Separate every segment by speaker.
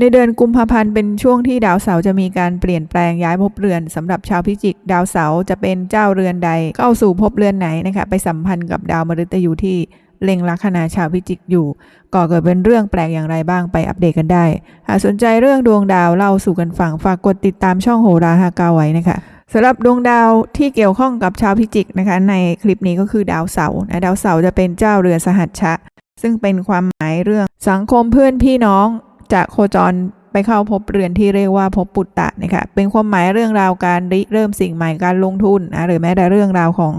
Speaker 1: ในเดือนกุมภาพันธ์เป็นช่วงที่ดาวเสาร์จะมีการเปลี่ยนแปลงย้ายภพเรือนสำหรับชาวพิจิก ดาวเสาร์จะเป็นเจ้าเรือนใดเข้าสู่ภพเรือนไหนนะคะไปสัมพันธ์กับดาวมฤตยูที่เล็งลัคนาชาวพิจิกอยู่ ก่อเกิดเป็นเรื่องแปลกอย่างไรบ้างไปอัปเดตกันได้ หากสนใจเรื่องดวงดาวเล่าสู่กันฟังฝากกดติดตามช่องโหราฮากาไว้นะคะสำหรับดวงดาวที่เกี่ยวข้องกับชาวพิจิกนะคะ ในคลิปนี้ก็คือดาวเสาร์นะดาวเสาร์จะเป็นเจ้าเรือนสหัชชะ ซึ่งเป็นความหมายเรื่องสังคมเพื่อนพี่น้อง จะโคจรไปเข้าพบเรือนที่เรียกว่าพบปุตตะนะคะเป็นความหมายเรื่องราวการริเริ่มสิ่งใหม่การลงทุนนะหรือแม้แต่เรื่องราวของ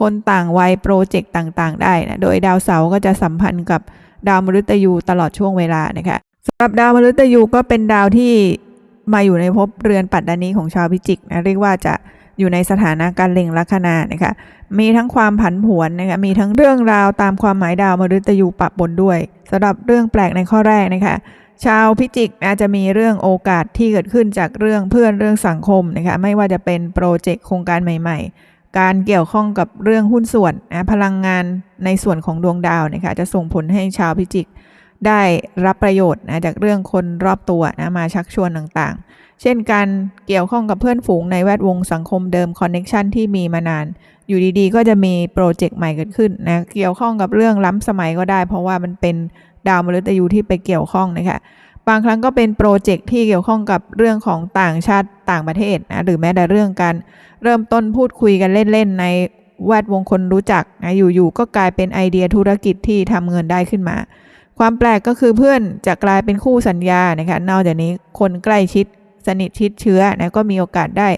Speaker 1: คนต่างวัยโปรเจกต์ต่างๆ ได้นะโดยดาวเสาร์ก็จะสัมพันธ์กับดาวมฤตยูตลอดช่วงเวลานะคะสำหรับดาวมฤตยูก็เป็นดาวที่มาอยู่ในภพเรือนปัตตานีของชาวพิจิกนะเรียกว่าจะอยู่ในสถานะการเล็งลัคนานะคะมีทั้งความผันผวนนะคะมีทั้งเรื่องราวตามความหมายดาวมฤตยูปะปนด้วยสำหรับเรื่องแปลกในข้อแรกนะคะ ชาวพิจิกอาจจะมีเรื่องโอกาสที่เกิดขึ้นจากเรื่องเพื่อนเรื่องสังคมนะคะไม่ว่าจะเป็นโปรเจกต์โครงการใหม่ ๆ การเกี่ยวข้องกับเรื่องหุ้นส่วนนะพลังงานในส่วนของดวงดาวนะคะจะส่งผลให้ชาวพิจิกได้รับประโยชน์นะจากเรื่องคนรอบตัวนะมาชักชวนต่างๆ เช่นการเกี่ยวข้องกับเพื่อนฝูงในแวดวงสังคมเดิมคอนเน็ชันที่มีมานาน อยู่ดีๆ ก็จะมีโปรเจกต์ใหม่เกิดขึ้นนะเกี่ยวข้องกับเรื่องล้ำสมัยก็ได้ เพราะว่ามันเป็น ดาวมฤตยูที่ไปเกี่ยวข้องนะคะบางครั้งก็เป็นโปรเจกต์ที่เกี่ยวข้องกับเรื่องของต่างชาติต่างประเทศนะหรือแม้แต่เรื่องการเริ่มต้นพูดคุยกันเล่นๆ ในแวดวงคนรู้จักนะอยู่ๆก็กลายเป็นไอเดียธุรกิจที่ทำเงินได้ขึ้นมา ความแปลกก็คือเพื่อนจะกลายเป็นคู่สัญญานะคะนอกจากนี้คนใกล้ชิด สนิทชิดเชื้อนะก็มีโอกาสได้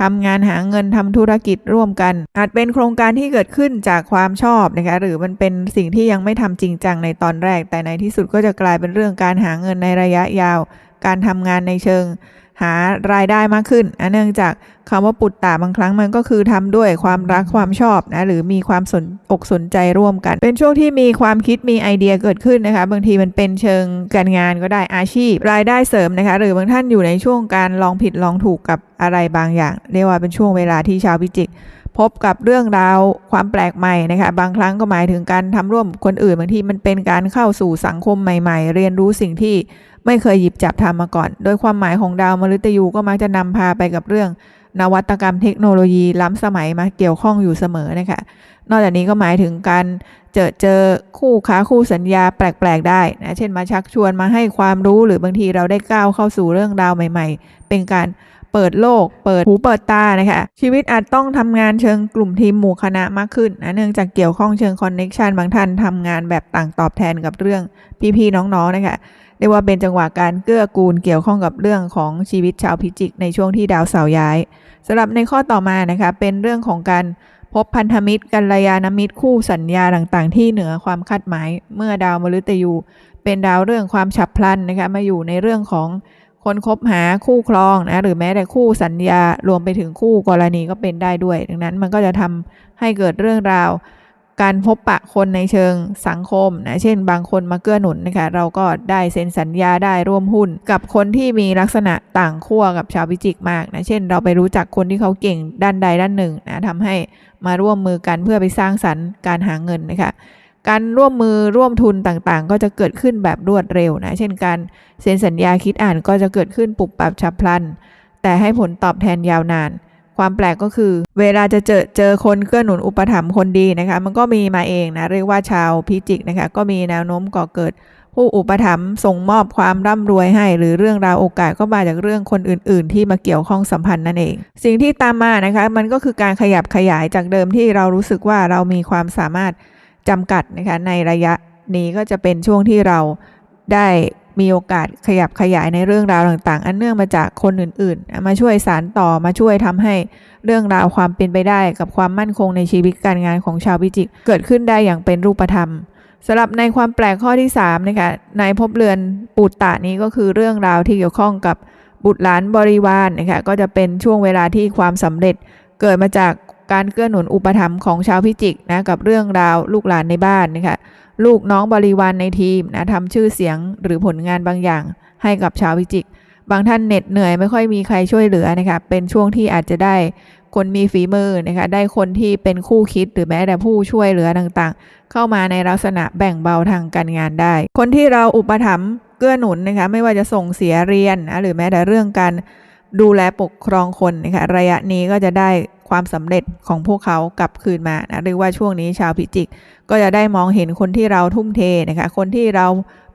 Speaker 1: ทำงานหาเงินทำธุรกิจร่วมกัน อาจเป็นโครงการที่เกิดขึ้นจากความชอบนะคะหรือมันเป็นสิ่งที่ยังไม่ทำจริงจังในตอนแรก แต่ในที่สุดก็จะกลายเป็นเรื่องการหาเงินในระยะยาว การทำงานในเชิง หารายได้มากขึ้นนะเนื่องจากคำว่าปุตตะบางครั้งมันก็คือทำด้วยความรักความชอบนะหรือมีความสนอกสนใจร่วมกัน เป็นช่วงที่มีความคิดมีไอเดียเกิดขึ้นนะคะ บางทีมันเป็นเชิงการงานก็ได้อาชีพ รายได้เสริมนะคะ หรือบางท่านอยู่ในช่วงการลองผิดลองถูกกับอะไรบางอย่าง เรียกว่าเป็นช่วงเวลาที่ชาวพิจิก พบกับเรื่องราวความแปลกใหม่นะคะ บางครั้งก็หมายถึงการทำร่วมคนอื่นบางทีมันเป็นการเข้าสู่สังคมใหม่ ๆ เรียนรู้สิ่งที่ไม่เคยหยิบจับทำมาก่อน โดยความหมายของดาวมฤตยูก็มักจะนำพาไปกับเรื่อง นวัตกรรมเทคโนโลยีล้ำสมัยมาเกี่ยวข้องอยู่เสมอนะคะ นอกจากนี้ก็หมายถึงการเจอเจอคู่ค้าคู่สัญญาแปลกๆได้นะ เช่นมาชักชวนมาให้ความรู้หรือบางทีเราได้ก้าวเข้าสู่เรื่องราวใหม่ ๆ เป็นการ เปิดโลก เปิดหูเปิดตานะคะ ชีวิตอาจต้องทำงานเชิงกลุ่มทีมหมู่คณะมากขึ้นนะเนื่องจากเกี่ยวข้องเชิงคอนเน็ชันบางท่านทำงานแบบต่างตอบแทนกับเรื่องพี่ๆน้องๆนะคะเรียกว่าเป็นจังหวะการเกื้อกูลเกี่ยวข้องกับเรื่องของชีวิตชาวพิจิก ในช่วงที่ดาวเสาร์ย้ายสำหรับในข้อต่อมานะคะเป็นเรื่องของการพบพันธมิตรกัลยาณมิตรคู่สัญญาต่างๆ ที่เหนือความคาดหมาย เมื่อดาวมฤตยู เป็นดาวเรื่องความฉับพลันนะคะมาอยู่ในเรื่องของ คนคบหาคู่ครองนะหรือแม้แต่คู่สัญญารวมไปถึงคู่กรณีก็เป็นได้ด้วย ดังนั้นมันก็จะทำให้เกิดเรื่องราว การพบปะคนในเชิงสังคมนะเช่น บางคนมาเกื้อหนุนนะคะเราก็ได้เซ็นสัญญาได้ร่วมหุ้น กับคนที่มีลักษณะต่างขั้วกับชาวพิจิกมากนะเช่น เราไปรู้จักคนที่เขาเก่งด้านใดด้านหนึ่งนะทำให้มาร่วมมือกันเพื่อไปสร้างสรรค์การหาเงินนะคะ การร่วมมือร่วมทุนต่างๆ ก็จะเกิดขึ้นแบบรวดเร็วนะ เช่นการเซ็นสัญญาคิดอ่านก็จะเกิดขึ้นปุบปับฉับพลัน แต่ให้ผลตอบแทนยาวนาน ความแปลกก็คือ เวลาจะเจอเจอคนเกื้อหนุนอุปถัมภ์คนดีนะคะ มันก็มีมาเองนะ เรียกว่าชาวพิจิกนะคะ ก็มีแนวโน้มก่อเกิด ผู้อุปถัมภ์ส่งมอบความร่ำรวยให้ หรือเรื่องราวโอกาสก็มาจากเรื่องคนอื่น ๆ ที่มาเกี่ยวข้องสัมพันธ์นั่นเอง สิ่งที่ตามมานะคะ มันก็คือการขยับขยายจากเดิมที่เรารู้สึกว่าเรามีความสามารถ จำกัดนะคะในระยะนี้ก็จะเป็นช่วงที่เราได้มีโอกาสขยับขยายในเรื่องราวต่างๆ อันเนื่องมาจากคนอื่นๆ มาช่วยสารต่อมาช่วยทำให้เรื่องราวความเป็นไปได้กับความมั่นคงในชีวิตการงานของชาวพิจิก เกิดขึ้นได้อย่างเป็นรูปธรรมสำหรับในความแปลกข้อที่3นะคะในพบเรือนปุตตะนี้ก็คือเรื่องราวที่เกี่ยวข้องกับบุตรหลานบริวารนนะคะก็จะเป็นช่วงเวลาที่ความสำเร็จเกิดมาจาก การเกื้อหนุนอุปถัมภ์ของชาวพิจิกนะกับเรื่องราวลูกหลานในบ้านนะคะลูกน้องบริวารในทีมนะทำชื่อเสียงหรือผลงานบางอย่างให้กับชาวพิจิก บางท่านเหน็ดเหนื่อยไม่ค่อยมีใครช่วยเหลือนะคะเป็นช่วงที่อาจจะได้คนมีฝีมือนะคะได้คนที่เป็นคู่คิดหรือแม้แต่ผู้ช่วยเหลือต่างๆ เข้ามาในลักษณะแบ่งเบาทางการงานได้ คนที่เราอุปถัมภ์เกื้อหนุนนะคะไม่ว่าจะส่งเสียเรียนนะหรือแม้แต่เรื่องการ ดูแลปกครองคนนะคะระยะนี้ก็จะได้ความสำเร็จของพวกเขากลับคืนมานะหรือว่าช่วงนี้ชาวพิจิก ก็จะได้มองเห็นคนที่เราทุ่มเทนะคะคนที่เรา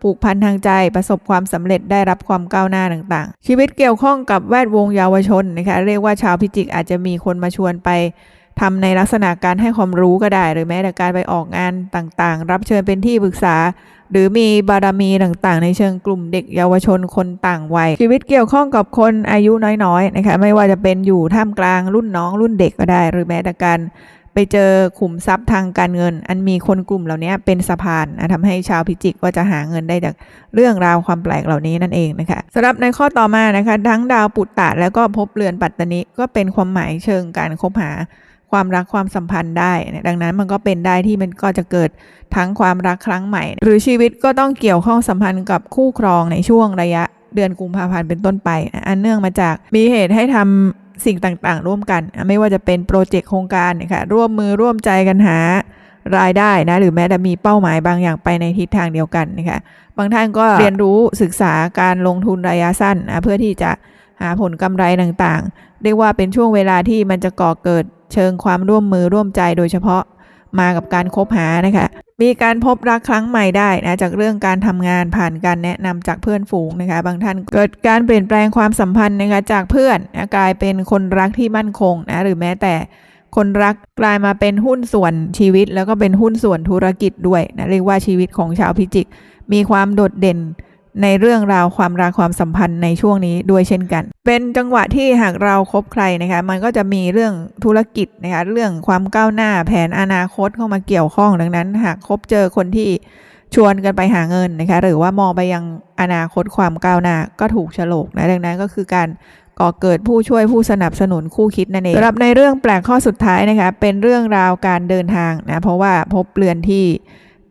Speaker 1: ผูกพันทางใจประสบความสำเร็จได้รับความก้าวหน้าต่างๆ ชีวิตเกี่ยวข้องกับแวดวงเยาวชนนะคะเรียกว่าชาวพิจิกอาจจะมีคนมาชวนไป ทำในลักษณะการให้ความรู้ก็ได้ หรือแม้แต่การไปออกงานต่างๆ รับเชิญเป็นที่ปรึกษา หรือมีบารมีต่างๆ ในเชิงกลุ่มเด็กเยาวชนคนต่างวัย ชีวิตเกี่ยวข้องกับคนอายุน้อยๆนะคะไม่ว่าจะเป็นอยู่ท่ามกลางรุ่นน้องรุ่นเด็กก็ได้ หรือแม้แต่การไปเจอขุมทรัพย์ทางการเงิน อันมีคนกลุ่มเหล่านี้เป็นสะพานนะทำให้ชาวพิจิกก็จะหาเงินได้จากเรื่องราวความแปลกเหล่านี้นั่นเองนะคะสำหรับในข้อต่อมานะคะ ทั้งดาวปุตตะแล้วก็ภพเรือนปัตตนิก็เป็นความหมายเชิงการคบหา ความรักความสัมพันธ์ได้ ดังนั้นมันก็เป็นได้ที่มันก็จะเกิดทั้งความรักครั้งใหม่ หรือชีวิตก็ต้องเกี่ยวข้องสัมพันธ์กับคู่ครองในช่วงระยะเดือนกุมภาพันธ์เป็นต้นไปนะอันเนื่องมาจากมีเหตุให้ทำสิ่งต่างๆ ร่วมกัน ไม่ว่าจะเป็นโปรเจกต์โครงการนะคะร่วมมือร่วมใจกันหารายได้นะหรือแม้แต่มีเป้าหมายบางอย่างไปในทิศทางเดียวกันนะคะบางท่านก็เรียนรู้ศึกษาการลงทุนระยะสั้นนะเพื่อที่จะ หาผลกำไรต่างๆ เรียกว่าเป็นช่วงเวลาที่มันจะก่อเกิดเชิงความร่วมมือร่วมใจโดยเฉพาะมากับการคบหานะคะ มีการพบรักครั้งใหม่ได้นะจากเรื่องการทำงานผ่านการแนะนำจากเพื่อนฝูงนะคะ บางท่านเกิดการเปลี่ยนแปลงความสัมพันธ์นะคะจากเพื่อนนะกลายเป็นคนรักที่มั่นคงนะหรือแม้แต่คนรักกลายมาเป็นหุ้นส่วนชีวิต แล้วก็เป็นหุ้นส่วนธุรกิจด้วยนะเรียกว่าชีวิตของชาวพิจิก มีความโดดเด่น ในเรื่องราวความรักความสัมพันธ์ในช่วงนี้ด้วยเช่นกัน เป็นจังหวะที่หากเราครบใครนะคะมันก็จะมีเรื่องธุรกิจนะคะเรื่องความก้าวหน้าแผนอนาคตเข้ามาเกี่ยวข้องดังนั้น หากคบเจอคนที่ชวนกันไปหาเงินนะคะหรือว่ามองไปยังอนาคตความก้าวหน้าก็ถูกฉลกนะดังนั้นก็คือการก่อเกิดผู้ช่วยผู้สนับสนุนคู่คิดนั่นเองสำหรับในเรื่องแปลกข้อสุดท้ายนะคะเป็นเรื่องราวการเดินทางนะเพราะว่าพบเรือนที่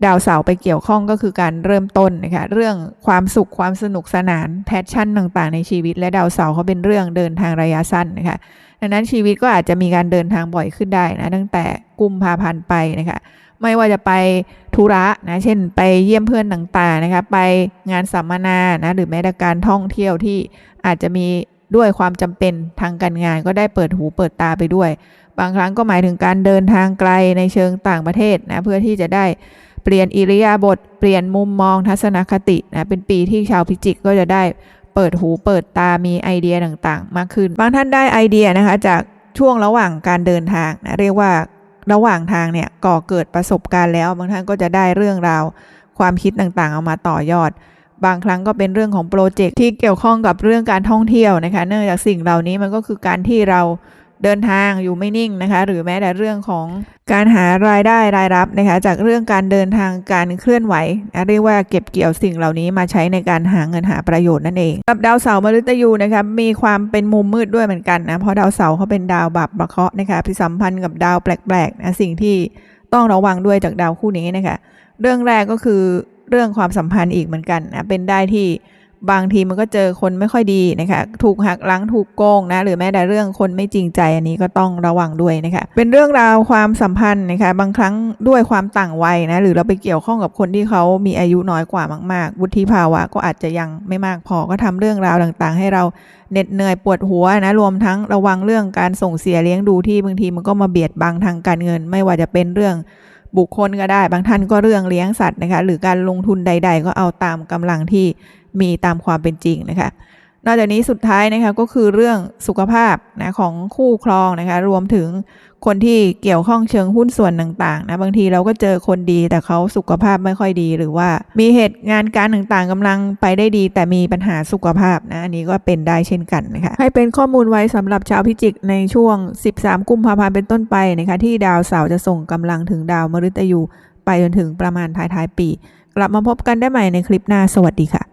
Speaker 1: ดาวเสาร์ไปเกี่ยวข้องก็คือการเริ่มต้นนะคะเรื่องความสุขความสนุกสนานแพชชั่นต่างๆ ในชีวิต และดาวเสาร์เขาเป็นเรื่องเดินทางระยะสั้นนะคะดังนั้นชีวิตก็อาจจะมีการเดินทางบ่อยขึ้นได้นะตั้งแต่กุมภาพันธ์ไปนะคะไม่ว่าจะไปธุระนะเช่น ไปเยี่ยมเพื่อนต่างๆนะคะไปงานสัมมนานะหรือแม้แต่การท่องเที่ยวที่อาจจะมีด้วยความจำเป็นทางการงานก็ได้เปิดหูเปิดตาไปด้วย บางครั้งก็หมายถึงการเดินทางไกลในเชิงต่างประเทศนะเพื่อที่จะได้ เปลี่ยนอิริยาบถเปลี่ยนมุมมองทัศนคตินะเป็นปีที่ชาวพิจิกก็จะได้เปิดหูเปิดตามีไอเดียต่างๆ มากขึ้น บางท่านได้ไอเดียนะคะจากช่วงระหว่างการเดินทางนะเรียกว่าระหว่างทางเนี่ยก่อเกิดประสบการณ์แล้ว บางท่านก็จะได้เรื่องราวความคิดต่างๆ เอามาต่อยอด บางครั้งก็เป็นเรื่องของโปรเจกต์ที่เกี่ยวข้องกับเรื่องการท่องเที่ยวนะคะ เนื่องจากสิ่งเหล่านี้มันก็คือการที่เรา เดินทางอยู่ไม่นิ่งนะคะ หรือแม้แต่เรื่องของการหารายได้รายรับนะคะ จากเรื่องการเดินทางการเคลื่อนไหวเรียกว่าเก็บเกี่ยวสิ่งเหล่านี้มาใช้ในการหาเงินหาประโยชน์นั่นเองกับดาวเสาร์มฤตยูนะคะมีความเป็นมุมมืดด้วยเหมือนกันนะเพราะดาวเสาร์เขาเป็นดาวบาปประเคราะนะคะพิสัมพันธ์กับดาวแปลกๆนะสิ่งที่ต้องระวังด้วยจากดาวคู่นี้นะคะ เรื่องแรกก็คือเรื่องความสัมพันธ์อีกเหมือนกันนะเป็นได้ที่ บางทีมันก็เจอคนไม่ค่อยดีนะคะถูกหักหลังถูกโกงนะหรือแม้แต่เรื่องคนไม่จริงใจอันนี้ก็ต้องระวังด้วยนะคะเป็นเรื่องราวความสัมพันธ์นะคะบางครั้งด้วยความต่างวัยนะหรือเราไปเกี่ยวข้องกับคนที่เขามีอายุน้อยกว่ามากๆวุฒิภาวะก็อาจจะยังไม่มากพอก็ทำเรื่องราวต่างๆ ให้เราเหน็ดเหนื่อยปวดหัวนะรวมทั้งระวังเรื่องการส่งเสียเลี้ยงดูที่บางทีมันก็มาเบียดบังทางการเงิน ไม่ว่าจะเป็นเรื่อง บุคคลก็ได้ บางท่านก็เรื่องเลี้ยงสัตว์นะคะ หรือการลงทุนใด ๆ ก็เอาตามกำลังที่มีตามความเป็นจริงนะคะ นอกจากนี้สุดท้ายนะคะก็คือเรื่องสุขภาพนะของคู่ครองนะคะรวมถึงคนที่เกี่ยวข้องเชิงหุ้นส่วนต่างๆนะบางทีเราก็เจอคนดีแต่เขาสุขภาพไม่ค่อยดีหรือว่ามีเหตุงานการต่างๆกำลังไปได้ดี แต่มีปัญหาสุขภาพนะอันนี้ก็เป็นได้เช่นกันนะคะให้เป็นข้อมูลไว้สำหรับชาวพิจิกในช่วง 13 กุมภาพันธ์เป็นต้นไปนะคะที่ดาวเสาร์จะส่งกำลังถึงดาวมฤตยูไปจนถึงประมาณท้ายๆปี กลับมาพบกันได้ใหม่ในคลิปหน้าสวัสดีค่ะ